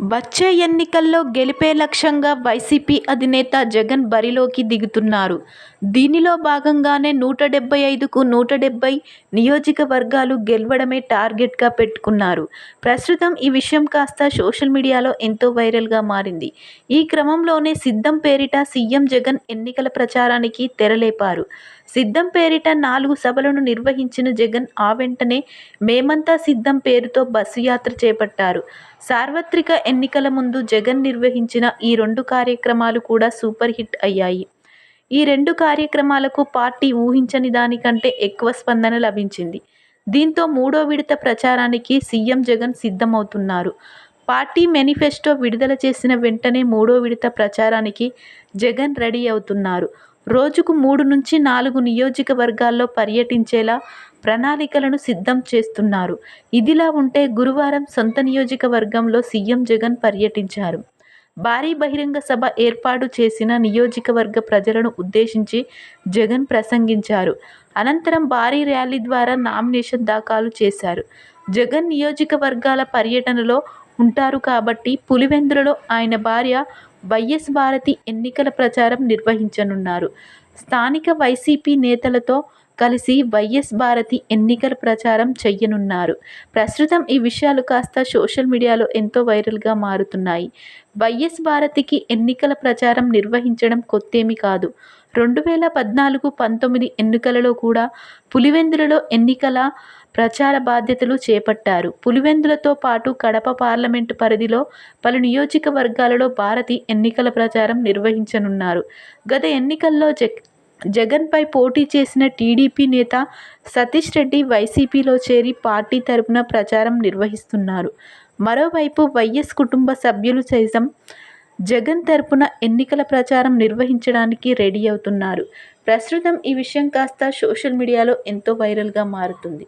వచ్చే ఎన్నికల్లో గెలిపే లక్ష్యంగా వైసీపీ అధినేత జగన్ బరిలోకి దిగుతున్నారు. దీనిలో భాగంగానే నూట డెబ్బై ఐదుకు నూట డెబ్బై నియోజకవర్గాలు గెలవడమే టార్గెట్గా పెట్టుకున్నారు. ప్రస్తుతం ఈ విషయం కాస్త సోషల్ మీడియాలో ఎంతో వైరల్గా మారింది. ఈ క్రమంలోనే సిద్ధం పేరిట సీఎం జగన్ ఎన్నికల ప్రచారానికి తెరలేపారు. సిద్ధం పేరిట నాలుగు సభలను నిర్వహించిన జగన్ ఆ వెంటనే మేమంతా సిద్ధం పేరుతో బస్సు యాత్ర చేపట్టారు. సార్వత్రిక ఎన్నికల ముందు జగన్ నిర్వహించిన ఈ రెండు కార్యక్రమాలు కూడా సూపర్ హిట్ అయ్యాయి. ఈ రెండు కార్యక్రమాలకు పార్టీ ఊహించని దానికంటే ఎక్కువ స్పందన లభించింది. దీంతో మూడో విడత ప్రచారానికి సీఎం జగన్ సిద్ధమవుతున్నారు. పార్టీ మేనిఫెస్టో విడుదల చేసిన వెంటనే మూడో విడత ప్రచారానికి జగన్ రెడీ అవుతున్నారు. రోజుకు మూడు నుంచి నాలుగు నియోజకవర్గాల్లో పర్యటించేలా ప్రణాళికలను సిద్ధం చేస్తున్నారు. ఇదిలా ఉంటే గురువారం సొంత నియోజకవర్గంలో సీఎం జగన్ పర్యటించారు. భారీ బహిరంగ సభ ఏర్పాటు చేసిన నియోజకవర్గ ప్రజలను ఉద్దేశించి జగన్ ప్రసంగించారు. అనంతరం భారీ ర్యాలీ ద్వారా నామినేషన్ దాఖలు చేశారు. జగన్ నియోజకవర్గాల పర్యటనలో ఉంటారు కాబట్టి పులివెందులలో ఆయన భార్య వైఎస్ భారతి ఎన్నికల ప్రచారం నిర్వహించనున్నారు. స్థానిక వైసీపీ నేతలతో కలిసి వైఎస్ భారతి ఎన్నికల ప్రచారం చేయనున్నారు. ప్రస్తుతం ఈ విషయాలు కాస్త సోషల్ మీడియాలో ఎంతో వైరల్గా మారుతున్నాయి. వైఎస్ భారతికి ఎన్నికల ప్రచారం నిర్వహించడం కొత్తేమి కాదు. రెండు వేల పద్నాలుగు పంతొమ్మిది ఎన్నికలలో కూడా పులివెందులలో ఎన్నికల ప్రచార బాధ్యతలు చేపట్టారు. పులివెందులతో పాటు కడప పార్లమెంటు పరిధిలో పలు నియోజకవర్గాలలో భారతి ఎన్నికల ప్రచారం నిర్వహించనున్నారు. గత ఎన్నికల్లో జగ జగన్పై పోటీ చేసిన టీడీపీ నేత సతీష్ రెడ్డి వైసీపీలో చేరి పార్టీ తరఫున ప్రచారం నిర్వహిస్తున్నారు. మరోవైపు వైఎస్ కుటుంబ సభ్యులు సైతం జగన్ తరపున ఎన్నికల ప్రచారం నిర్వహించడానికి రెడీ అవుతున్నారు. ప్రస్తుతం ఈ విషయం కాస్త సోషల్ మీడియాలో ఎంతో వైరల్గా మారుతుంది.